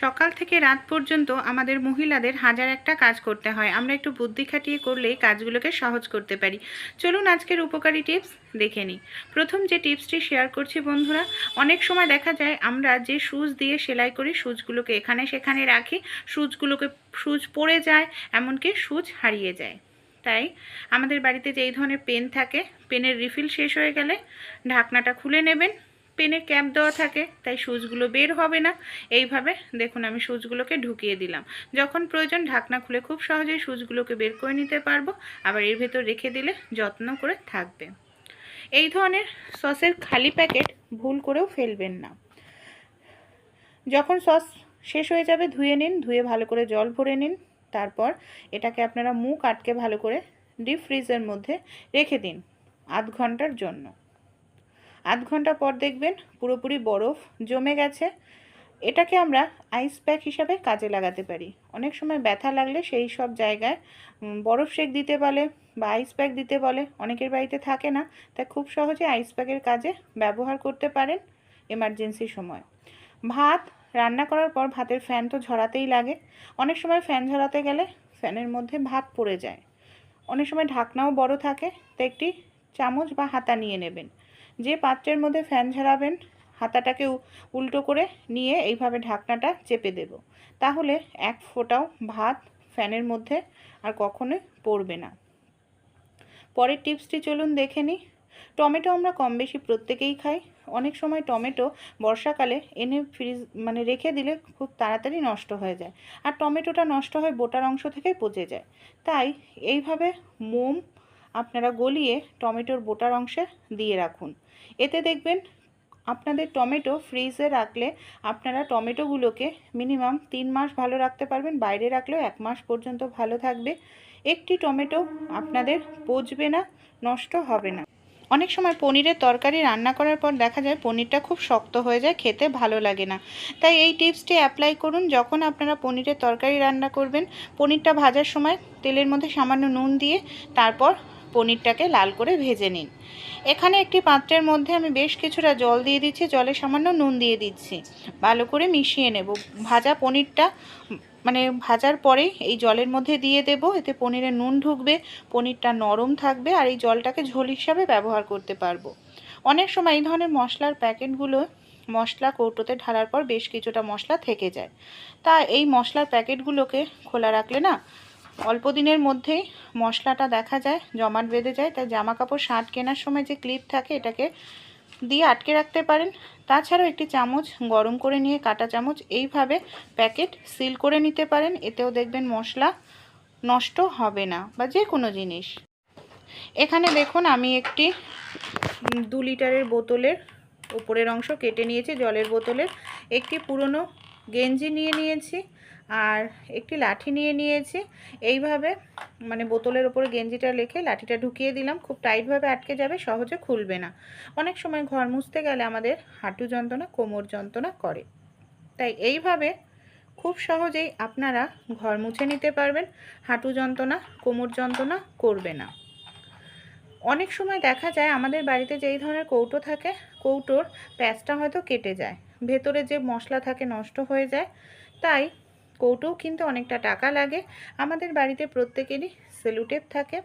সকাল থেকে রাত পর্যন্ত আমাদের মহিলাদের হাজার একটা কাজ করতে হয়। আমরা একটু বুদ্ধি খাটিয়ে করলেই কাজগুলোকে সহজ করতে পারি। চলুন আজকের উপকারী টিপস দেখে নিই। প্রথম যে টিপসটি শেয়ার করছি বন্ধুরা, অনেক সময় দেখা যায় আমরা যে সুচ দিয়ে সেলাই করি সুচগুলোকে এখানে সেখানে রাখি সুচগুলোকে সুচ পড়ে যায়, এমনকি সুচ হারিয়ে যায়। তাই আমাদের বাড়িতে যে এই ধরনের পেন থাকে, পেনের রিফিল শেষ হয়ে গেলে ঢাকনাটা খুলে নেবেন। পেনে ক্যাপ দেওয়া থাকে, তাই সুচগুলো বের হবে না। এইভাবে দেখুন আমি সুচগুলোকে ঢুকিয়ে দিলাম। যখন প্রয়োজন ঢাকনা খুলে খুব সহজেই সুচগুলোকে বের করে নিতে পারব, আবার এর ভেতর রেখে দিলে যত্ন করে থাকবে। এই ধরনের সসের খালি প্যাকেট ভুল করেও ফেলবেন না। যখন সস শেষ হয়ে যাবে, ধুয়ে নিন, ধুয়ে ভালো করে জল ভরে নিন। তারপর এটাকে আপনারা মুখ আটকে ভালো করে ডিপ ফ্রিজের মধ্যে রেখে দিন আধ ঘণ্টার জন্য। আধ ঘণ্টা পর দেখবেন পুরোপুরি বরফ জমে গেছে। এটাকে আমরা আইস প্যাক হিসাবে কাজে লাগাতে পারি। অনেক সময় ব্যথা লাগলে সেই সব জায়গায় বরফ শেক দিতে বলে বা আইস প্যাক দিতে বলে। অনেকের বাড়িতে থাকে না তাই খুব সহজে আইস প্যাকের কাজে ব্যবহার করতে পারেন এমার্জেন্সি সময়। ভাত রান্না করার পর ভাতের ফ্যান তো ঝরাতেই লাগে। অনেক সময় ফ্যান ঝরাতে গেলে ফ্যানের মধ্যে ভাত পড়ে যায়। অনেক সময় ঢাকনাও বড় থাকে, তো একটি চামচ বা হাতা নিয়ে নেবেন। যে পাত্রের মধ্যে ফ্যান ঝরাবেন হাতাটাকে উল্টো করে নিয়ে এইভাবে ঢাকনাটা চেপে দেব। তাহলে এক ফোঁটাও ভাত ফ্যানের মধ্যে আর কখনোই পড়বে না। পরের টিপসটি চলুন দেখে নিই। টমেটো আমরা কম বেশি প্রত্যেকেই খাই। অনেক সময় টমেটো বর্ষাকালে এনে ফ্রিজ মানে রেখে দিলে খুব তাড়াতাড়ি নষ্ট হয়ে যায়। আর টমেটোটা নষ্ট হয় বোটার অংশ থেকে পচে যায়। তাই এইভাবে মোম আপনারা গলিয়ে টমেটোর বোটার অংশে দিয়ে রাখুন। এতে দেখবেন আপনাদের টমেটো ফ্রিজে রাখলে আপনারা টমেটোগুলোকে মিনিমাম তিন মাস ভালো রাখতে পারবেন, বাইরে রাখলেও এক মাস পর্যন্ত ভালো থাকবে। একটি টমেটো আপনাদের পচবে না, নষ্ট হবে না। অনেক সময় পনিরের তরকারি রান্না করার পর দেখা যায় পনিরটা খুব শক্ত হয়ে যায়, খেতে ভালো লাগে না। তাই এই টিপসটি অ্যাপ্লাই করুন, যখন আপনারা পনিরের তরকারি রান্না করবেন, পনিরটা ভাজার সময় তেলের মধ্যে সামান্য নুন দিয়ে তারপর পনিরটাকে লাল করে ভেজে নিন। এখানে একটি পাত্রের মধ্যে আমি বেশ কিছুটা জল দিয়ে দিচ্ছি, জলে সামান্য নুন দিয়ে দিচ্ছি। ভালো করে মিশিয়ে নেব। ভাজা পনিরটা মানে ভাজার পরেই এই জলের মধ্যে দিয়ে দেব। এতে পনিরে নুন ঢুকবে, পনিরটা নরম থাকবে আর এই জলটাকে ঝোল হিসাবে ব্যবহার করতে পারব। অনেক সময় এই ধরনের মশলার প্যাকেটগুলো মশলা কৌটোতে ঢালার পর বেশ কিছুটা মশলা থেকে যায়। তা এই মশলার প্যাকেটগুলোকে খোলা রাখলে না অল্প দিনের মধ্যেই মশলাটা দেখা যায়, জমাট বেঁধে যায়। তাই জামা কাপড় শার্ট কেনার সময় যে ক্লিপ থাকে, এটাকে দিয়ে আটকে রাখতে পারেন। তাছাড়াও একটি চামচ গরম করে নিয়ে কাটা চামচ এইভাবে প্যাকেট সিল করে নিতে পারেন। এতেও দেখবেন মশলা নষ্ট হবে না, বা যে কোনো জিনিস। এখানে দেখুন, আমি একটি দু লিটারের বোতলের উপরের অংশ কেটে নিয়েছি, জলের বোতলের। একটি পুরনো গেঞ্জি নিয়ে নিয়েছি। আর একটি লাঠি নিয়ে নিয়েছি। এইভাবে মানে বোতলের ওপরে গেঞ্জিটা রেখে লাঠিটা ঢুকিয়ে দিলাম। খুব টাইটভাবে আটকে যাবে, সহজে খুলবে না। অনেক সময় ঘর মুছতে গেলে আমাদের হাঁটু যন্ত্রণা, কোমর যন্ত্রণা করে। তাই এইভাবে খুব সহজেই আপনারা ঘর মুছে নিতে পারবেন। হাঁটু যন্ত্রণা, কোমর যন্ত্রণা করবে না। অনেক সময় দেখা যায় আমাদের বাড়িতে যেই ধরনের কৌটো থাকে, কৌটোর প্যাঁচটা হয়তো কেটে যায়। ভেতরে যে মশলা থাকে নষ্ট হয়ে যায়। তাই কৌটোও কিন্তু অনেকটা টাকা লাগে। আমাদের বাড়িতে প্রত্যেকেরই সেলুটেপ থাকে।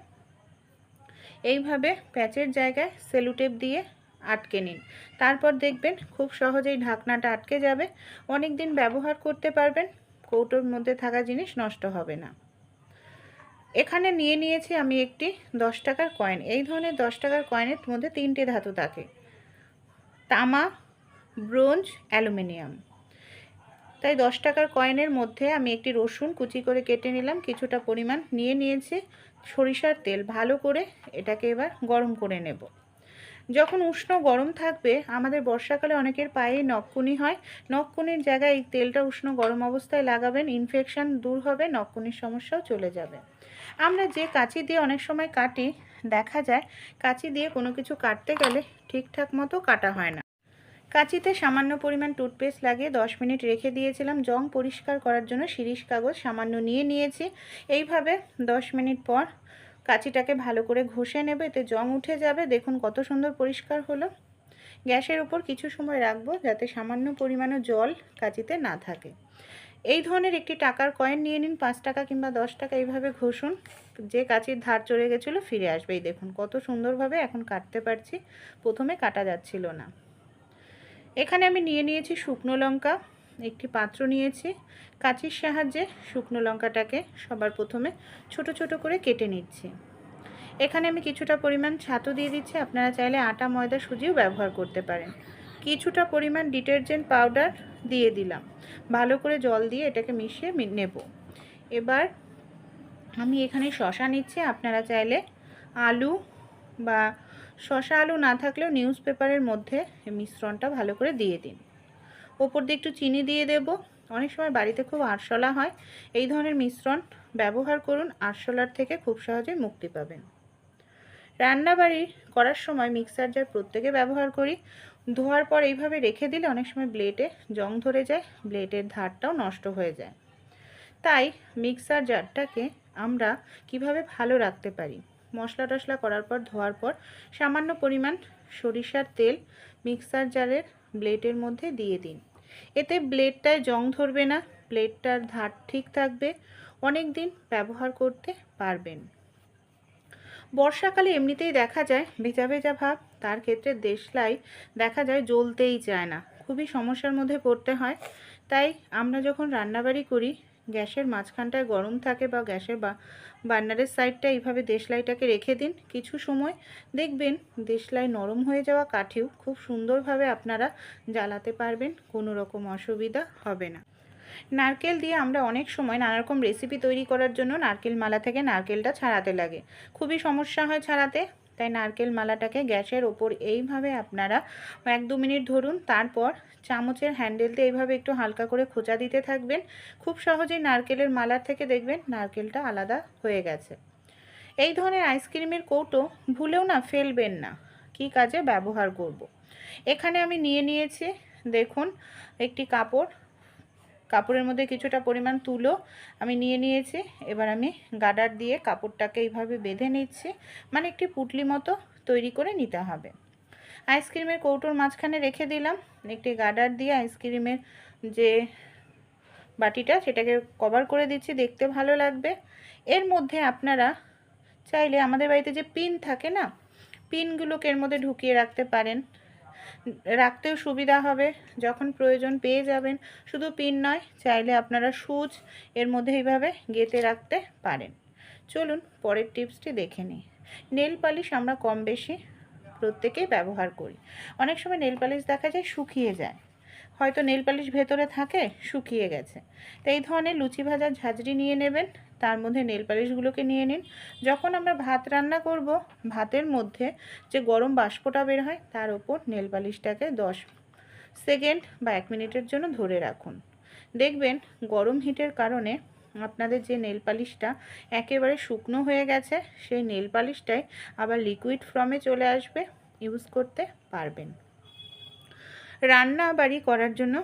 এইভাবে প্যাচের জায়গায় সেলুটেপ দিয়ে আটকে নিন। তারপর দেখবেন খুব সহজেই ঢাকনাটা আটকে যাবে। অনেক দিন ব্যবহার করতে পারবেন কৌটোর মধ্যে থাকা জিনিস নষ্ট হবে না। এখানে নিয়ে নিয়েছি আমি একটি দশ টাকার কয়েন। এই ধরনের দশ টাকার কয়েনের মধ্যে তিনটে ধাতু থাকে। তামা, ব্রোঞ্জ, অ্যালুমিনিয়াম। তাই দশ টাকার কয়েনের মধ্যে আমি একটি রসুন কুচি করে কেটে নিলাম, কিছুটা পরিমাণ নিয়ে নিয়েছি, সরিষার তেল ভালো করে এটাকে এবার গরম করে নেব। যখন উষ্ণ গরম থাকবে, আমাদের বর্ষাকালে অনেকের পায়ে নখকুনি হয়, নখকুনির জায়গায় এই তেলটা উষ্ণ গরম অবস্থায় লাগাবেন ইনফেকশান দূর হবে, নখকুনির সমস্যাও চলে যাবে। আমরা যে কাঁচি দিয়ে অনেক সময় কাটি, দেখা যায় কাঁচি দিয়ে কোনো কিছু কাটতে গেলে ঠিকঠাক মতো কাটা হয় না। কাঁচিতে সামান্য পরিমাণ টুথপেস্ট লাগিয়ে দশ মিনিট রেখে দিয়েছিলাম। জং পরিষ্কার করার জন্য শিরিষ কাগজ সামান্য নিয়ে নিয়েছি। এইভাবে দশ মিনিট পর কাঁচিটাকে ভালো করে ঘষে নেবে, এতে জং উঠে যাবে। দেখুন কত সুন্দর পরিষ্কার হলো। গ্যাসের উপর কিছু সময় রাখব যাতে সামান্য পরিমাণও জল কাঁচিতে না থাকে। এই ধরনের একটি টাকার কয়েন নিয়ে নিন, পাঁচ টাকা কিংবা দশ টাকা এইভাবে ঘষুন। যে কাঁচির ধার চলে গেছিল ফিরে আসবে এই দেখুন কত সুন্দরভাবে এখন কাটতে পারছি। প্রথমে কাটা যাচ্ছিল না। এখানে আমি নিয়ে নিয়েছি শুকনো লঙ্কা, একটি পাত্র নিয়েছি। কাঁচির সাহায্যে শুকনো লঙ্কাটাকে সবার প্রথমে ছোট ছোট করে কেটে নিচ্ছি। এখানে আমি কিছুটা পরিমাণ ছাতু দিয়ে দিচ্ছি, আপনারা চাইলে আটা, ময়দা, সুজিও ব্যবহার করতে পারেন। কিছুটা পরিমাণ ডিটারজেন্ট পাউডার দিয়ে দিলাম। ভালো করে জল দিয়ে এটাকে মিশিয়ে নেব। এবার আমি এখানে শশা নিচ্ছি, আপনারা চাইলে আলু বা শশা আলু না থাকলেও নিউজ পেপারের মধ্যে মিশ্রণটা ভালো করে দিয়ে দিন। ওপর দিয়ে একটু চিনি দিয়ে দেব। অনেক সময় বাড়িতে খুব আরশোলা হয়, এই ধরনের মিশ্রণ ব্যবহার করুন, আরশোলার থেকে খুব সহজেই মুক্তি পাবেন। রান্নাবাড়ি করার সময় মিক্সার জার প্রত্যেকে ব্যবহার করি। ধোয়ার পর এইভাবে রেখে দিলে অনেক সময় ব্লেডে জং ধরে যায় ব্লেডের ধারটাও নষ্ট হয়ে যায়। তাই মিক্সার জারটাকে আমরা কীভাবে ভালো রাখতে পারি? মশলা টশলা করার পর ধোয়ার পর সামান্য পরিমাণ সরিষার তেল মিক্সার জারের ব্লেডের মধ্যে দিয়ে দিন। এতে ব্লেডটায় জং ধরবে না, ব্লেডটার ধার ঠিক থাকবে অনেক দিন ব্যবহার করতে পারবেন। বর্ষাকালে এমনিতেই দেখা যায় ভেজা ভেজা ভাব, তার ক্ষেত্রে দেশলাই দেখা যায় জ্বলতেই চায় না। খুবই সমস্যার মধ্যে পড়তে হয়। তাই আমরা যখন রান্নাবাড়ি করি, গ্যাসের মাঝখানটায় গরম থাকে বা গ্যাসের বা বার্নারের সাইডটা এইভাবে দেশলাইটাকে রেখে দিন। কিছু সময় দেখবেন দেশলাই নরম হয়ে যাওয়া কাঠিও খুব সুন্দরভাবে আপনারা জ্বালাতে পারবেন, কোনো রকম অসুবিধা হবে না। নারকেল দিয়ে আমরা অনেক সময় নানারকম রেসিপি তৈরি করার জন্য নারকেল মালা থেকে নারকেলটা ছাড়াতে লাগে। খুবই সমস্যা হয় ছাড়াতে তাই নারকেল মালাটাকে গ্যাসের ওপর এইভাবে আপনারা এক দু মিনিট ধরুন, তারপর চামচের হ্যান্ডেল দিয়ে এইভাবে একটু হালকা করে খোঁচা দিতে থাকবেন। খুব সহজেই নারকেলের মালার থেকে দেখবেন নারকেলটা আলাদা হয়ে গেছে। এই ধরনের আইসক্রিমের কৌটো ভুলেও না, ফেলবেন না। কি কাজে ব্যবহার করব। এখানে আমি নিয়ে নিয়েছি, দেখুন, একটি কাপড়। কাপড়ের মধ্যে কিছুটা পরিমাণ তুলো আমি নিয়ে নিয়েছি। এবার আমি গার্ডার দিয়ে কাপড়টাকে এইভাবে বেঁধে নিচ্ছি। মানে একটি পুটলি মতো তৈরি করে নিতে হবে। আইসক্রিমের কৌটোর মাঝখানে রেখে দিলাম। একটি গার্ডার দিয়ে আইসক্রিমের যে বাটিটা সেটাকে কভার করে দিচ্ছি। দেখতে ভালো লাগবে। এর মধ্যে আপনারা চাইলে আমাদের বাড়িতে যে পিন থাকে না, পিনগুলোকে এর মধ্যে ঢুকিয়ে রাখতে পারেন। রাখতেও সুবিধা হবে। যখন প্রয়োজন পেয়ে যাবেন, শুধু পিন নয়, চাইলে আপনারা সুচ এর মধ্যে এইভাবে গেঁথে রাখতে পারেন। চলুন পরের টিপসটি দেখে নিই। নেল পালিশ আমরা কম বেশি প্রত্যেকেই ব্যবহার করি। অনেক সময় নেল পালিশ দেখা যায় শুকিয়ে যায়। হয়তো নেল পালিশ ভেতরে থাকে, শুকিয়ে গেছে। তো এই ধরনের লুচি ভাজার ঝাঁঝরি নিয়ে নেবেন। তার মধ্যে নেল পালিশগুলোকে নিয়ে নিন। যখন আমরা ভাত রান্না করব, ভাতের মধ্যে যে গরম বাষ্পটা বের হয়, তার ওপর নেল পালিশটাকে দশ সেকেন্ড বা এক মিনিটের জন্য ধরে রাখুন। দেখবেন গরম হিটের কারণে আপনাদের যে নেল পালিশটা একেবারে শুকনো হয়ে গেছে, সেই নেল পালিশটাই আবার লিকুইড ফর্মে চলে আসবে, ইউজ করতে পারবেন। রান্না বাড়ি করার জন্য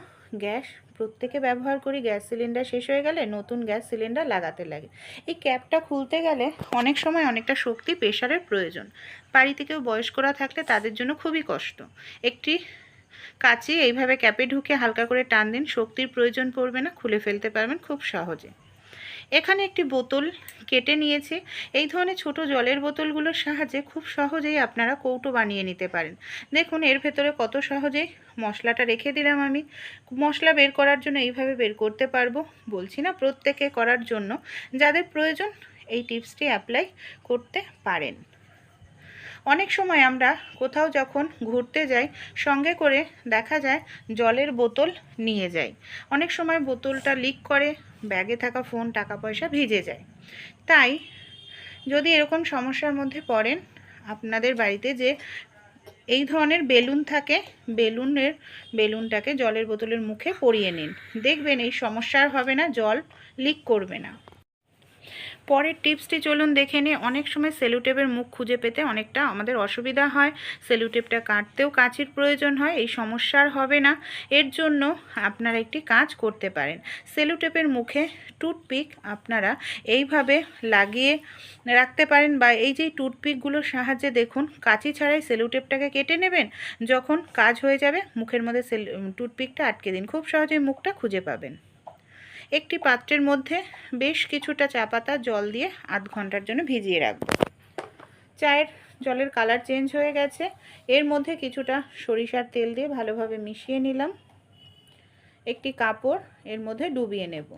গ্যাস প্রত্যেকে ব্যবহার করি, গ্যাস সিলিন্ডার শেষ হয়ে গেলে নতুন গ্যাস সিলিন্ডার লাগাতে লাগে। এই ক্যাপটা খুলতে গেলে অনেক সময় অনেকটা শক্তি প্রেশারের প্রয়োজন। বাড়িতে কেউ বয়স্করা থাকলে তাদের জন্য খুবই কষ্ট। একটি কাচি এইভাবে ক্যাপে ঢুকে হালকা করে টান দিন, শক্তির প্রয়োজন পড়বে না, খুলে ফেলতে পারবেন খুব সহজে। এখানে একটি বোতল কেটে নিয়েছি। এই ধরনের ছোট জলের বোতলগুলোর সাহায্যে খুব সহজেই আপনারা কৌটো বানিয়ে নিতে পারেন। দেখুন, এর ভেতরে কত সহজেই মশলাটা রেখে দিলাম আমি। মশলা বের করার জন্য এইভাবে বের করতে পারব। বলছি না প্রত্যেকে করার জন্য। যাদের প্রয়োজন এই টিপসটি অ্যাপ্লাই করতে পারেন। অনেক সময় আমরা কোথাও যখন ঘুরতে যাই, সঙ্গে করে দেখা যায় জলের বোতল নিয়ে যাই। অনেক সময় বোতলটা লিক করে ব্যাগে থাকা ফোন টাকা পয়সা ভিজে যায়। তাই যদি এরকম সমস্যার মধ্যে পড়েন, আপনাদের বাড়িতে যে এই ধরনের বেলুন থাকে, বেলুনের, বেলুনটাকে জলের বোতলের মুখে পরিয়ে নিন। দেখবেন এই সমস্যা আর হবে না, জল লিক করবে না। পরের টিপসটি চলুন দেখে নিই। অনেক সময় সেলুটেপের মুখ খুঁজে পেতে অনেকটা আমাদের অসুবিধা হয়। সেলুটেপটা কাটতেও কাঁচির প্রয়োজন হয়, এই সমস্যার হবে না। এর জন্য আপনারা একটি কাজ করতে পারেন। সেলুটেপের মুখে টুথপিক আপনারা এইভাবে লাগিয়ে রাখতে পারেন বা এই যে টুথপিকগুলোর সাহায্যে দেখুন, কাঁচি ছাড়াই সেলুটেপটাকে কেটে নেবেন। যখন কাজ হয়ে যাবে, মুখের মধ্যে সেল টুথপিকটা আটকে দিন। খুব সহজেই মুখটা খুঁজে পাবেন। একটি পাত্রের মধ্যে বেশ কিছুটা চা পাতা, জল দিয়ে আধ ঘণ্টার জন্য ভিজিয়ে রাখব। চায়ের জলের কালার চেঞ্জ হয়ে গেছে। এর মধ্যে কিছুটা সরিষার তেল দিয়ে ভালোভাবে মিশিয়ে নিলাম। একটি কাপড় এর মধ্যে ডুবিয়ে নেব।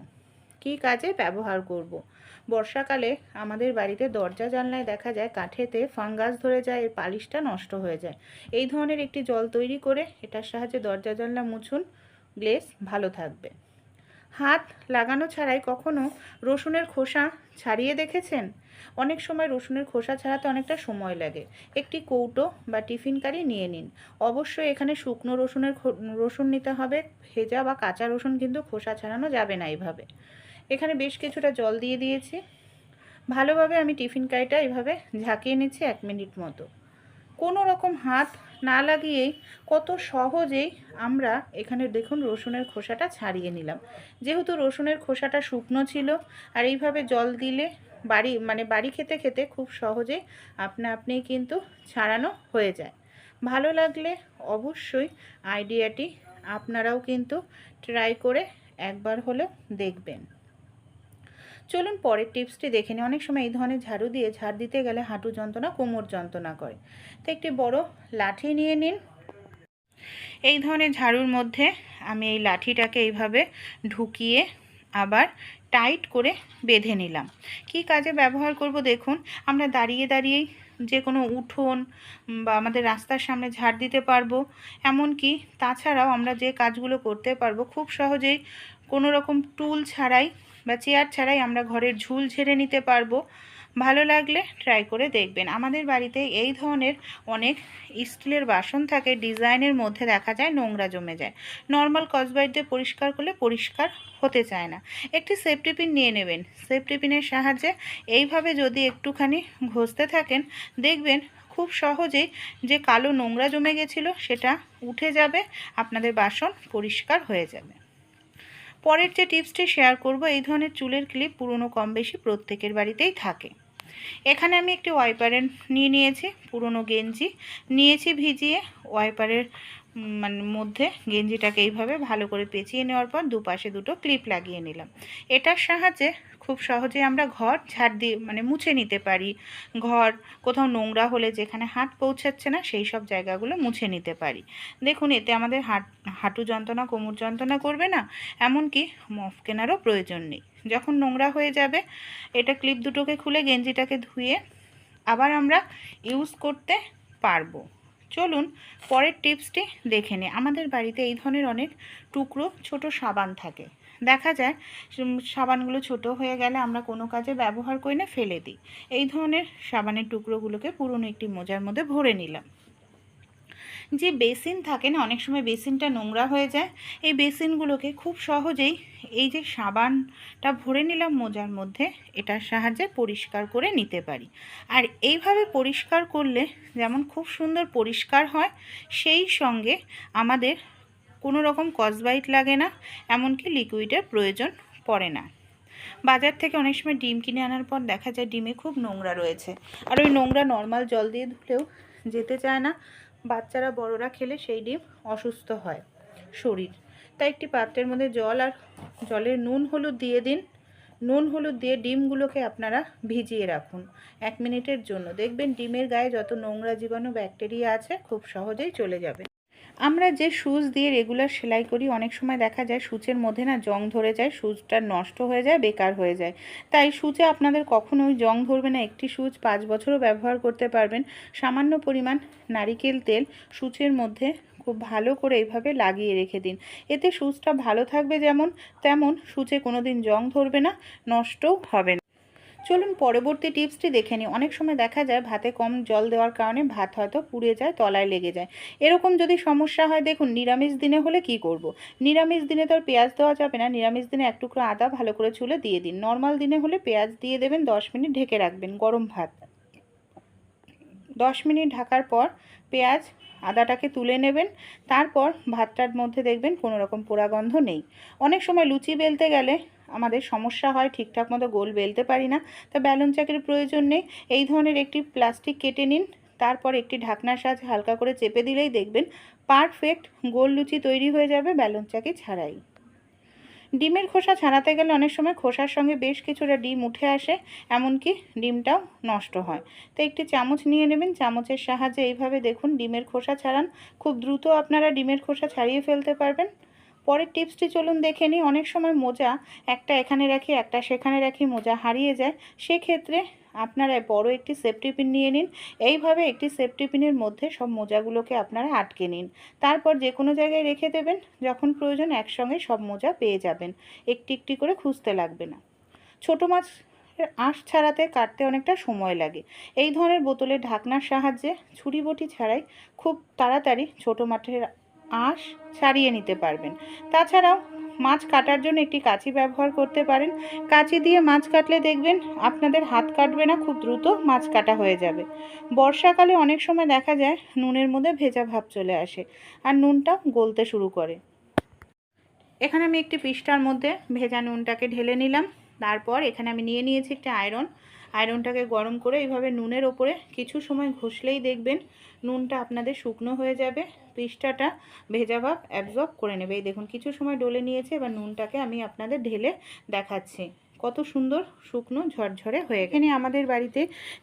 কী কাজে ব্যবহার করব। বর্ষাকালে আমাদের বাড়িতে দরজা জানলায় দেখা যায় কাঠেতে ফাঙ্গাস ধরে যায়, এর পালিশটা নষ্ট হয়ে যায়। এই ধরনের একটি জল তৈরি করে এটার সাহায্যে দরজা জানলা মুছুন, গ্লেস ভালো থাকবে। হাত লাগানো ছাড়াই কখনো রসুনের খোসা ছাড়িয়ে দেখেছেন? অনেক সময় রসুনের খোসা ছাড়াতে অনেকটা সময় লাগে। একটি কৌটো বা টিফিন কারি নিয়ে নিন। অবশ্যই এখানে শুকনো রসুনের রসুন নিতে হবে। ভেজা বা কাঁচা রসুন কিন্তু খোসা ছাড়ানো যাবে না এইভাবে। এখানে বেশ কিছুটা জল দিয়ে দিয়েছি। ভালোভাবে আমি টিফিন কারিটা এইভাবে ঝাঁকিয়ে নিচ্ছি এক মিনিট মতো। কোনো রকম হাত না লাগিয়েই কত সহজেই আমরা এখানে দেখুন রসুনের খোসাটা ছাড়িয়ে নিলাম। যেহেতু রসুনের খোসাটা শুকনো ছিল, আর এইভাবে জল দিলে বাড়ি মানে বাড়ি খেতে খেতে খুব সহজেই আপনা আপনিই কিন্তু ছাড়ানো হয়ে যায়। ভালো লাগলে অবশ্যই আইডিয়াটি আপনারাও কিন্তু ট্রাই করে একবার হলেও দেখবেন। চলুন পরের টিপসটি দেখে নিই। অনেক সময় এই ধরনের ঝাড়ু দিয়ে ঝাড় দিতে গেলে হাঁটু যন্ত্রণা, কোমর যন্ত্রণা করে। তো একটি বড় লাঠি নিয়ে নিন। এই ধরনের ঝাড়ুর মধ্যে আমি এই লাঠিটাকে এইভাবে ঢুকিয়ে আবার টাইট করে বেঁধে নিলাম। কি কাজে ব্যবহার করব দেখুন, আমরা দাঁড়িয়ে দাঁড়িয়েই যে কোনো উঠোন বা আমাদের রাস্তার সামনে ঝাড় দিতে পারব, এমনকি তাছাড়াও আমরা যে কাজগুলো করতে পারব, খুব সহজেই কোনো রকম টুল ছাড়াই বা চেয়ার ছাড়াই আমরা ঘরের ঝুল ঝেড়ে নিতে পারব। ভালো লাগলে ট্রাই করে দেখবেন। আমাদের বাড়িতে এই ধরনের অনেক স্টিলের বাসন থাকে, ডিজাইনের মধ্যে দেখা যায় নোংরা জমে যায়। নর্মাল কসবাইট দিয়ে পরিষ্কার করলে পরিষ্কার হতে চায় না। একটি সেফটি পিন নিয়ে নেবেন। সেফটি পিনের সাহায্যে এইভাবে যদি একটুখানি ঘষতে থাকেন, দেখবেন খুব সহজেই যে কালো নোংরা জমে গেছিল, সেটা উঠে যাবে, আপনাদের বাসন পরিষ্কার হয়ে যাবে। পরের যে টিপসটি শেয়ার করব, এই ধরনের চুলের ক্লিপ পুরনো কম বেশি প্রত্যেকের বাড়িতেই থাকে। এখানে আমি একটি ওয়াইপারের নিয়ে নিয়েছি, পুরনো গেঞ্জি। নিয়েছি ভিজিয়ে, ওয়াইপারের মানে মধ্যে গেঞ্জিটাকে এইভাবে ভালো করে পেঁচিয়ে নেওয়ার পর দুপাশে দুটো ক্লিপ লাগিয়ে নিলাম। এটার সাহায্যে খুব সহজে আমরা ঘর ঝাড় দিয়ে মানে মুছে নিতে পারি। ঘর, কোথাও নোংরা হলে যেখানে হাত পৌঁছাচ্ছে না সেই সব জায়গাগুলো মুছে নিতে পারি। দেখুন, এতে আমাদের হাট, হাঁটু যন্ত্রণা, কোমর যন্ত্রণা করবে না, এমনকি মফ কেনারও প্রয়োজন নেই। যখন নোংরা হয়ে যাবে, এটা ক্লিপ দুটোকে খুলে গেঞ্জিটাকে ধুয়ে আবার আমরা ইউজ করতে পারব। চলুন পরের টিপসটি দেখে নিই। আমাদের বাড়িতে এই ধরনের অনেক টুকরো ছোট সাবান থাকে। দেখা যায় সাবানগুলো ছোট হয়ে গেলে আমরা কোনো কাজে ব্যবহার করি না, ফেলে দিই। এই ধরনের সাবানের টুকরোগুলোকে পুরনো একটি মোজার মধ্যে ভরে নিলাম। যে বেসিন থাকে না, অনেক সময় বেসিনটা নোংরা হয়ে যায়, এই বেসিনগুলোকে খুব সহজেই এই যে সাবানটা ভরে নিলাম মোজার মধ্যে, এটার সাহায্যে পরিষ্কার করে নিতে পারি। আর এইভাবে পরিষ্কার করলে যেমন খুব সুন্দর পরিষ্কার হয়, সেই সঙ্গে আমাদের কোনো রকম কসবাইট লাগে না, এমনকি লিকুইডের প্রয়োজন পড়ে না। বাজার থেকে অনেক সময় ডিম কিনে আনার পর দেখা যায় ডিমে খুব নোংরা রয়েছে। আর ওই নোংরা নর্মাল জল দিয়ে ধুলেও যেতে চায় না। বাচ্চারা, বড়রা খেলে সেই ডিম অসুস্থ হয় শরীর। তাই একটি পাত্রের মধ্যে জল আর জলে নুন হলুদ দিয়ে দিন। নুন হলুদ দিয়ে ডিমগুলোকে আপনারা ভিজিয়ে রাখুন এক মিনিটের জন্য। দেখবেন ডিমের গায়ে যত নোংরা জীবাণু, ব্যাকটেরিয়া আছে, খুব সহজেই চলে যাবে। আমরা যে সুচ দিয়ে রেগুলার সেলাই করি, অনেক সময় দেখা যায় সূচের মধ্যে না জং ধরে যায় সুচটা নষ্ট হয়ে যায়, বেকার হয়ে যায়। তাই সুচে আপনাদের কখনোই জং ধরবে না। একটি সুচ পাঁচ বছরও ব্যবহার করতে পারবেন। সামান্য পরিমাণ নারিকেল তেল সুচের মধ্যে খুব ভালো করে এইভাবে লাগিয়ে রেখে দিন। এতে সুচটা ভালো থাকবে যেমন, তেমন সুচে কোনো দিন জং ধরবে না, নষ্টও হবে না। চলুন পরবর্তী টিপসটি দেখে নিই। অনেক সময় দেখা যায় ভাতে কম জল দেওয়ার কারণে ভাত হয়তো পুড়ে যায়, তলায় লেগে যায়। এরকম যদি সমস্যা হয়, দেখুন নিরামিষ দিনে হলে কি করব। নিরামিষ দিনে তো আর পেঁয়াজ দেওয়া যাবে না। নিরামিষ দিনে এক টুকরো আদা ভালো করে চুলে দিয়ে দিন। নর্মাল দিনে হলে পেঁয়াজ দিয়ে দেবেন, দশ মিনিট ঢেকে রাখবেন গরম ভাত। দশ মিনিট ঢাকার পর পেঁয়াজ আদাটাকে তুলে নেবেন। তারপর ভাতটার মধ্যে দেখবেন কোনো রকম পোড়া গন্ধ নেই। অনেক সময় লুচি বেলতে গেলে আমাদের সমস্যা হয়, ঠিকঠাক মতো গোল বেলতে পারি না। তা ব্যালন চাকির প্রয়োজন নেই। এই ধরনের একটি প্লাস্টিক কেটে নিন, তারপর একটি ঢাকনার সাহায্যে হালকা করে চেপে দিলেই দেখবেন পারফেক্ট গোল লুচি তৈরি হয়ে যাবে ব্যালন চাকি ছাড়াই। ডিমের খোসা ছাড়াতে গেলে অনেক সময় খোসার সঙ্গে বেশ কিছুটা ডিম উঠে আসে, এমনকি ডিমটাও নষ্ট হয়। তো একটি চামচ নিয়ে নেবেন, চামচের সাহায্যে এইভাবে দেখুন ডিমের খোসা ছাড়ান। খুব দ্রুত আপনারা ডিমের খোসা ছাড়িয়ে ফেলতে পারবেন। পরের টিপসটি চলুন দেখে নিই। অনেক সময় মোজা একটা এখানে রাখি, একটা সেখানে রাখি, মোজা হারিয়ে যায়। সেক্ষেত্রে আপনারা বড় একটি সেফটি পিন নিয়ে নিন। এইভাবে একটি সেফটি পিনের মধ্যে সব মোজাগুলোকে আপনারা আটকে নিন। তারপর যে কোনো জায়গায় রেখে দেবেন। যখন প্রয়োজন একসঙ্গে সব মোজা পেয়ে যাবেন। একটি একটি করে খুঁজতে লাগবে না। ছোটো মাছ আঁশ ছাড়াতে কাটতে অনেকটা সময় লাগে। এই ধরনের বোতলের ঢাকনার সাহায্যে ছুরি বটি ছাড়াই খুব তাড়াতাড়ি ছোটো মাছের আঁশ ছাড়িয়ে নিতে পারবেন। তাছাড়াও মাছ কাটার জন্য একটি কাঁচি ব্যবহার করতে পারেন। কাঁচি দিয়ে মাছ কাটলে দেখবেন আপনাদের হাত কাটবে না, খুব দ্রুত মাছ কাটা হয়ে যাবে। বর্ষাকালে অনেক সময় দেখা যায় নুনের মধ্যে ভেজা ভাব চলে আসে আর নুনটা গলতে শুরু করে। এখানে আমি একটি পৃষ্ঠার মধ্যে ভেজা নুনটাকে ঢেলে নিলাম। তারপর এখানে আমি নিয়ে নিয়েছি একটা আয়রন। আয়রনটাকে গরম করে এইভাবে নুনের ওপরে কিছু সময় ঘষলেই দেখবেন নুনটা আপনাদের শুকনো হয়ে যাবে। পৃষ্ঠাটা ভেজা ভাব অ্যাবজর্ব করে নেবে। এই দেখুন, কিছু সময় ডলে নিয়েছে, এবার নুনটাকে আমি আপনাদের ঢেলে দেখাচ্ছি। কত সুন্দর শুকনো ঝরঝরে হয়ে এখানে আমাদের বাড়িতে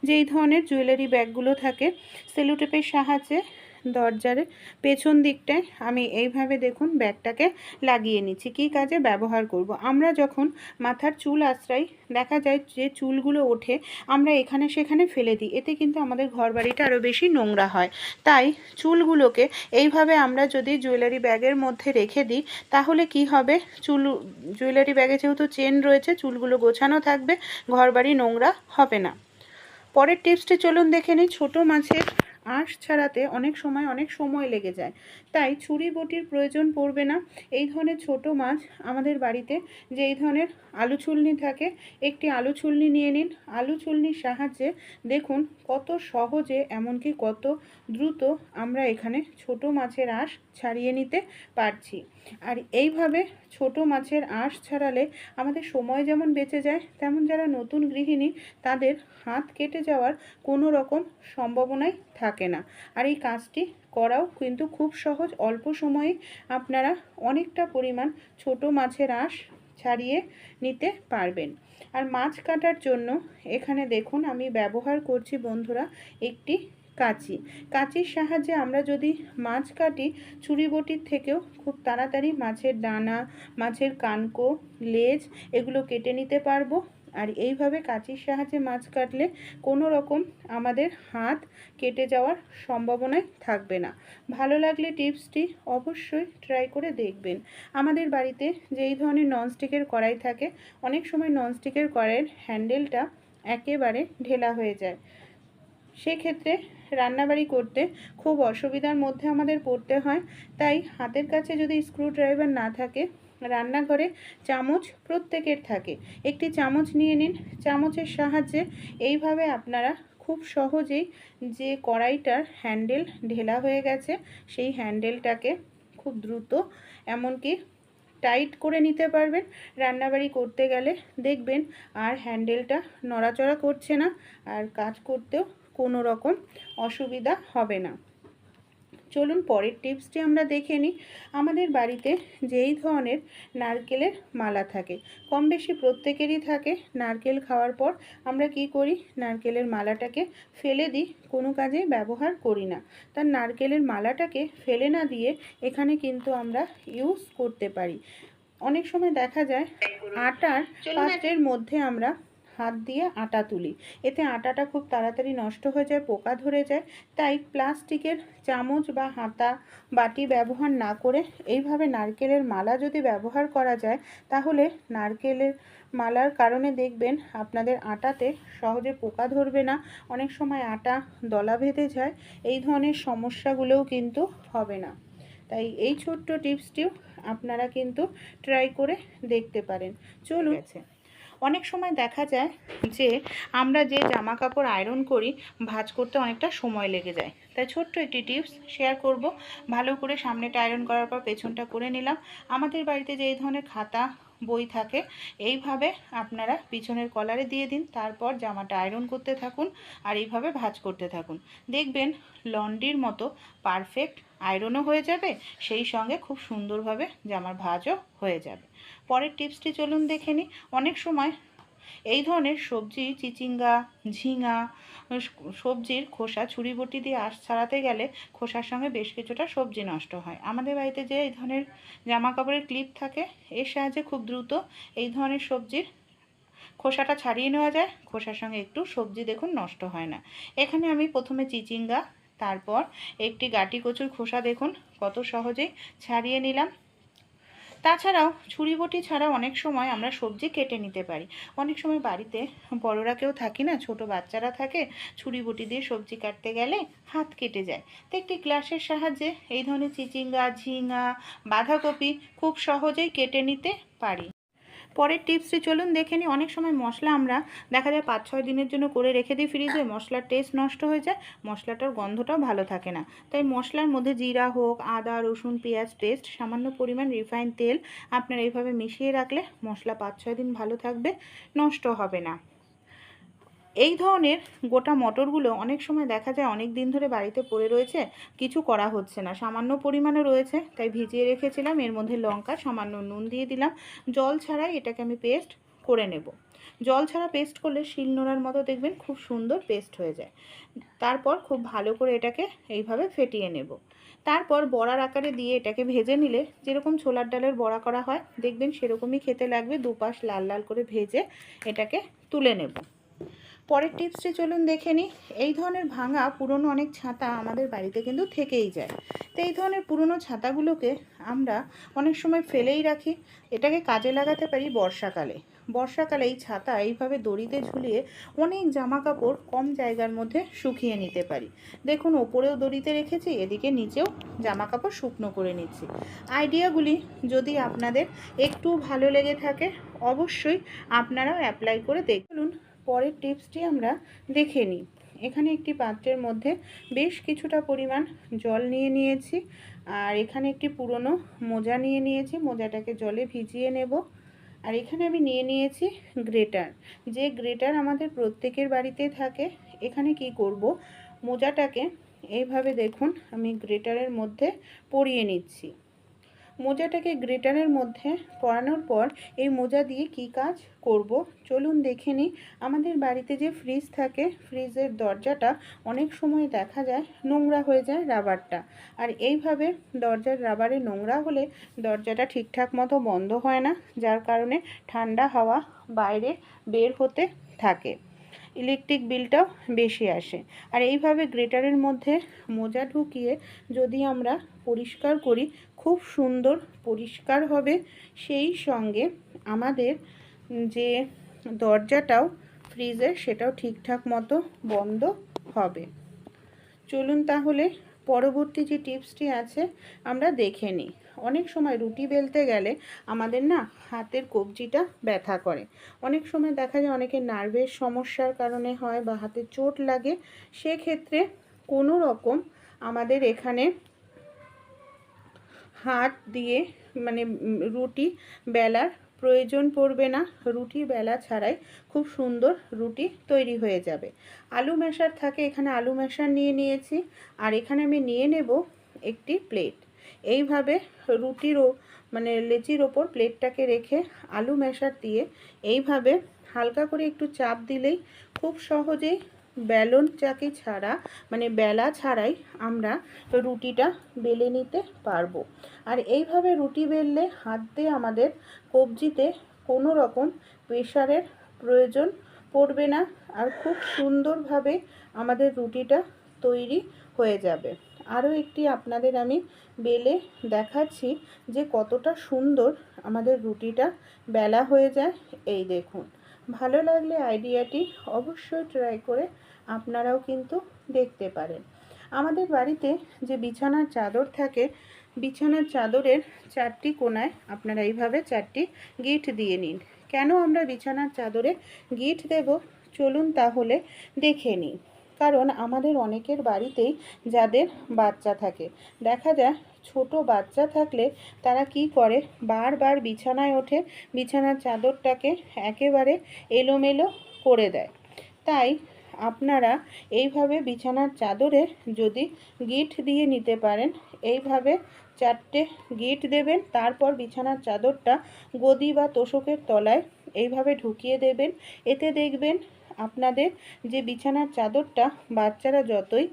যেই ধরনের জুয়েলারি ব্যাগগুলো থাকে সেলুটেপের সাহায্যে দরজার পেছন দিকটায় আমি এইভাবে দেখুন ব্যাগটাকে লাগিয়ে নিচ্ছি। কী কাজে ব্যবহার করব। আমরা যখন মাথার চুল আশ্রয়, দেখা যায় যে চুলগুলো ওঠে, আমরা এখানে সেখানে ফেলে দিই। এতে কিন্তু আমাদের ঘর বাড়িটা আরও বেশি নোংরা হয়। তাই চুলগুলোকে এইভাবে আমরা যদি জুয়েলারি ব্যাগের মধ্যে রেখে দিই, তাহলে কি হবে? চুল, জুয়েলারি ব্যাগে যেহেতু চেন রয়েছে, চুলগুলো গোছানো থাকবে ঘর বাড়ি নোংরা হবে না। পরের টিপসটি চলুন দেখে নিই। ছোটো মাছের আঁশ ছাড়াতে অনেক সময় অনেক সময় লেগে যায়। তাই ছুরি বটির প্রয়োজন পড়বে না। এই ধরনের ছোট মাছ আমাদের বাড়িতে যে এই ধরনের আলু ছুলনি থাকে, একটি আলু ছুলনি নিয়ে নিন। আলু ছুলনির সাহায্যে দেখুন কত সহজে, এমনকি কত দ্রুত আমরা এখানে ছোট মাছের আঁশ ছাড়িয়ে নিতে পারছি। আর এইভাবে ছোট মাছের আঁশ ছাড়ালে আমাদের সময় যেমন বেঁচে যায়, তেমন যারা নতুন গৃহিণী তাদের হাত কেটে যাওয়ার কোনো রকম সম্ভাবনাই থাকে না। আর এই কাজটি করাও কিন্তু খুব সহজ। অল্প সময়ে আপনারা অনেকটা পরিমাণ ছোট মাছের আঁশ ছাড়িয়ে নিতে পারবেন। আর মাছ কাটার জন্য এখানে দেখুন আমি ব্যবহার করছি বন্ধুরা একটি কাঁচি। কাঁচির সাহায্যে আমরা যদি মাছ কাটি, ছুরি বটির থেকেও খুব তাড়াতাড়ি মাছের ডানা, মাছের কানকো, লেজ এগুলো কেটে নিতে পারব। আর এইভাবে কাঁচির সাহায্যে মাছ কাটলে কোনো রকম আমাদের হাত কেটে যাওয়ার সম্ভাবনাই থাকবে না। ভালো লাগলে টিপসটি অবশ্যই ট্রাই করে দেখবেন। আমাদের বাড়িতে যেই ধরনের ননস্টিকের কড়াই থাকে, অনেক সময় ননস্টিকের কড়াইয়ের হ্যান্ডেলটা একেবারে ঢেলা হয়ে যায়। সেক্ষেত্রে রান্নাবাড়ি করতে খুব অসুবিধার মধ্যে আমাদের পড়তে হয়। তাই হাতের কাছে যদি স্ক্রু ড্রাইভার না থাকে রান্নাঘরে চামচ প্রত্যেকের থাকে। একটি চামচ নিয়ে নিন। চামচের সাহায্যে এইভাবে আপনারা খুব সহজেই যে কড়াইটার হ্যান্ডেল ঢেলা হয়ে গেছে, সেই হ্যান্ডেলটাকে খুব দ্রুত এমনকি টাইট করে নিতে পারবেন। রান্নাবাড়ি করতে গেলে দেখবেন আর হ্যান্ডেলটা নড়াচড়া করছে না, আর কাজ করতেও কোনো রকম অসুবিধা হবে না। চলুন পরের টিপসটি আমরা দেখে নিই। আমাদের বাড়িতে যেই ধরনের নারকেলের মালা থাকে কম বেশি প্রত্যেকেরই থাকে। নারকেল খাওয়ার পর আমরা কি করি? নারকেলের মালাটাকে ফেলে দিই কোনো কাজে ব্যবহার করি না। তার নারকেলের মালাটাকে ফেলে না দিয়ে এখানে কিন্তু আমরা ইউজ করতে পারি। অনেক সময় দেখা যায় আটার পাত্রের মধ্যে আমরা হাত দিয়ে আটা তুলি। এতে আটাটা খুব তাড়াতাড়ি নষ্ট হয়ে যায়, পোকা ধরে যায়। তাই প্লাস্টিকের চামচ বা হাতা বাটি ব্যবহার না করে এইভাবে নারকেলের মালা যদি ব্যবহার করা যায়, তাহলে নারকেলের মালার কারণে দেখবেন আপনাদের আটাতে সহজে পোকা ধরবে না। অনেক সময় আটা দলা বেঁধে যায়, এই ধরনের সমস্যাগুলোও কিন্তু হবে না। তাই এই ছোট্ট টিপসটিও আপনারা কিন্তু ট্রাই করে দেখতে পারেন। চলুন অনেক সময় দেখা যায় যে আমরা যে জামা কাপড় আয়রন করি, ভাজ করতে অনেকটা সময় লেগে যায়। তাই ছোট্ট একটি টিপস শেয়ার করব। ভালো করে সামনেটা আয়রন করার পর পেছনটা করে নিলাম। আমাদের বাড়িতে যে এই ধরনের খাতা বই থাকে। এইভাবে আপনারা পিছনের কলারে দিয়ে দিন, তারপর জামাটা আয়রন করতে থাকুন আর এইভাবে ভাজ করতে থাকুন। দেখবেন লন্ডির মতো পারফেক্ট আয়রনও হয়ে যাবে, সেই সঙ্গে খুব সুন্দরভাবে জামার ভাজও হয়ে যাবে। পরের টিপসটি চলুন দেখে নিই। অনেক সময় এই ধরনের সবজি, চিচিঙ্গা, ঝিঙা সবজির খোসা, ছুরি বটি দিয়ে আশ ছাড়াতে গেলে খোসার সঙ্গে বেশ কিছুটা সবজি নষ্ট হয়। আমাদের বাড়িতে যে এই ধরনের জামা কাপড়ের ক্লিপ থাকে, এর সাহায্যে খুব দ্রুত এই ধরনের সবজির খোসাটা ছাড়িয়ে নেওয়া যায়। খোসার সঙ্গে একটু সবজি দেখুন নষ্ট হয় না। এখানে আমি প্রথমে চিচিঙ্গা, তারপর একটি গাটি কচুর খোসা দেখুন, কত সহজেই ছাড়িয়ে নিলাম। তাছাড়াও ছুরি ছাড়া অনেক সময় আমরা সবজি কেটে নিতে পারি। অনেক সময় বাড়িতে বড়রা কেউ থাকি না, ছোট বাচ্চারা থাকে ছুরি বটি দিয়ে সবজি কাটতে গেলে হাত কেটে যায়। তো একটি গ্লাসের সাহায্যে এই ধরনের চিচিঙ্গা, ঝিঙা, বাঁধাকপি খুব সহজেই কেটে নিতে পারি। পরের টিপসটি চলুন দেখে নিই। অনেক সময় মশলা আমরা দেখা যায় পাঁচ ছয় দিনের জন্য করে রেখে দিই ফ্রিজে, মশলার টেস্ট নষ্ট হয়ে যায়, মশলাটার গন্ধটাও ভালো থাকে না। তাই মশলার মধ্যে জিরা হোক, আদা, রসুন, পেঁয়াজ পেস্ট সামান্য পরিমাণ রিফাইন তেল আপনারা এইভাবে মিশিয়ে রাখলে মশলা পাঁচ ছয় দিন ভালো থাকবে, নষ্ট হবে না। এই ধরনের গোটা মটরগুলো অনেক সময় দেখা যায় অনেক দিন ধরে বাড়িতে পড়ে রয়েছে, কিছু করা হচ্ছে না। সামান্য পরিমাণে রয়েছে, তাই ভিজিয়ে রেখেছিলাম। এর মধ্যে লঙ্কা, সামান্য নুন দিয়ে দিলাম। জল ছাড়াই এটাকে আমি পেস্ট করে নেব। জল ছাড়া পেস্ট করলে শিল নোড়ার মতো দেখবেন খুব সুন্দর পেস্ট হয়ে যায়। তারপর খুব ভালো করে এটাকে এইভাবে ফেটিয়ে নেব। তারপর বড়ার আকারে দিয়ে এটাকে ভেজে নিলে যেরকম ছোলার ডালের বড়া করা হয়, দেখবেন সেরকমই খেতে লাগবে। দুপাশ লাল লাল করে ভেজে এটাকে তুলে নেব। পরের টিপসটি চলুন দেখে নিই। এই ধরনের ভাঙা পুরনো অনেক ছাতা আমাদের বাড়িতে কিন্তু থেকেই যায়। তো এই ধরনের পুরনো ছাতাগুলোকে আমরা অনেক সময় ফেলেই রাখি। এটাকে কাজে লাগাতে পারি বর্ষাকালে। বর্ষাকালে এই ছাতা এইভাবে দড়িতে ঝুলিয়ে অনেক জামা কাপড় কম জায়গার মধ্যে শুকিয়ে নিতে পারি। দেখুন, ওপরেও দড়িতে রেখেছি, এদিকে নিচেও জামা কাপড় শুকনো করে নিচ্ছি। আইডিয়াগুলি যদি আপনাদের একটু ভালো লেগে থাকে, অবশ্যই আপনারাও অ্যাপ্লাই করে দেখুন। পরের টিপসটি আমরা দেখে নিই। এখানে একটি পাত্রের মধ্যে বেশ কিছুটা পরিমাণ জল নিয়ে নিয়েছি আর এখানে একটি পুরনো মোজা নিয়ে নিয়েছি। মোজাটাকে জলে ভিজিয়ে নেব। আর এখানে আমি নিয়ে নিয়েছি গ্রেটার। যে গ্রেটার আমাদের প্রত্যেকের বাড়িতে থাকে, এখানে কি করব? মোজাটাকে এইভাবে দেখুন, আমি গ্রেটারের মধ্যে পরিয়ে নিচ্ছি। মোজাটাকে গ্রেটারের মধ্যে পরানোর পর এই মোজা দিয়ে কি কাজ করব? চলুন দেখে নিই। আমাদের বাড়িতে যে ফ্রিজ থাকে ফ্রিজের দরজাটা অনেক সময় দেখা যায় নোংরা হয়ে যায় রাবারটা। আর এইভাবে দরজার রাবারে নোংরা হলে দরজাটা ঠিকঠাক মতো বন্ধ হয় না, যার কারণে ঠান্ডা হাওয়া বাইরে বের হতে থাকে। ইলেকট্রিক বিলটাও বেশি আসে। আর এইভাবে গ্রেটারের মধ্যে মোজা ঢুকিয়ে যদি আমরা পরিষ্কার করি খুব সুন্দর, পরিষ্কার হবে। সেই সঙ্গে আমাদের যে দরজাটাও ফ্রিজের সেটাও ঠিকঠাক মতো বন্ধ হবে। চলুন তাহলে পরবর্তী যে টিপসটি আছে, আমরা দেখে নিই। অনেক সময় রুটি বেলতে গেলে আমাদের না হাতের কবজিটা ব্যথা করে। অনেক সময় দেখা যায় অনেকে নার্ভের সমস্যার কারণে হয় বা হাতে চোট লাগে। সেক্ষেত্রে কোনো রকম আমাদের এখানে হাত দিয়ে মানে রুটি বেলার প্রয়োজন পড়বে না। রুটি বেলা ছাড়াই খুব সুন্দর রুটি তৈরি হয়ে যাবে। আলু মেশার থাকে, এখানে আলু মেশার নিয়ে নিয়েছি। আর এখানে আমি নিয়ে নেব একটি প্লেট। এইভাবে রুটিরও মানে লেচির ওপর প্লেটটাকে রেখে আলু মেশার দিয়ে এইভাবে হালকা করে একটু চাপ দিলেই খুব সহজেই বেলন চাকি ছাড়া মানে বেলা ছাড়াই আমরা রুটিটা বেলে নিতে পারব। আর এইভাবে রুটি বেললে হাত দিয়ে আমাদের কবজিতে কোনো রকম প্রেশারের প্রয়োজন পড়বে না আর খুব সুন্দরভাবে আমাদের রুটিটা তৈরি হয়ে যাবে। আরও একটি আপনাদের আমি বেলে দেখাচ্ছি যে কতটা সুন্দর আমাদের রুটিটা বেলা হয়ে যায়। এই দেখুন। ভালো লাগলে আইডিয়াটি অবশ্যই ট্রাই করে আপনারাও কিন্তু দেখতে পারেন। আমাদের বাড়িতে যে বিছানার চাদর থাকে, বিছানার চাদরের চারটি কোনায় আপনারা এইভাবে চারটি গিট দিয়ে নিন। কেন আমরা বিছানার চাদরে গিট দেব? চলুন তাহলে দেখে নিই। কারণ আমাদের অনেকের বাড়িতেই যাদের বাচ্চা থাকে। দেখা যায়, ছোট বাচ্চা থাকলে তারা কি করে? বারবার বিছানায় ওঠে, বিছানার চাদরটাকে একেবারে এলোমেলো করে দেয়। তাই আপনারা এইভাবে বিছানার চাদরে যদি গিট দিয়ে নিতে পারেন, এইভাবে চারটে গিট দেবেন, তারপর বিছানার চাদরটা গদি বা তোষকের তলায় এইভাবে ঢুকিয়ে দেবেন। এতে দেখবেন আপনাদের যে বিছানার চাদরটা বাচ্চারা যতই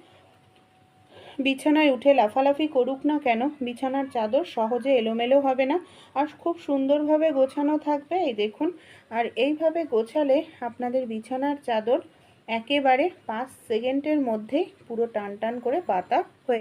বিছানায় উঠে লাফালাফি করুক না কেন, বিছানার চাদর সহজে এলোমেলো হবে না। আর খুব সুন্দরভাবে গোছানো থাকবে, এই দেখুন। আর এইভাবে গোছালে আপনাদের বিছানার চাদর একেবারে পাঁচ সেকেন্ডের মধ্যেই পুরো টান টান করে পাতা হয়ে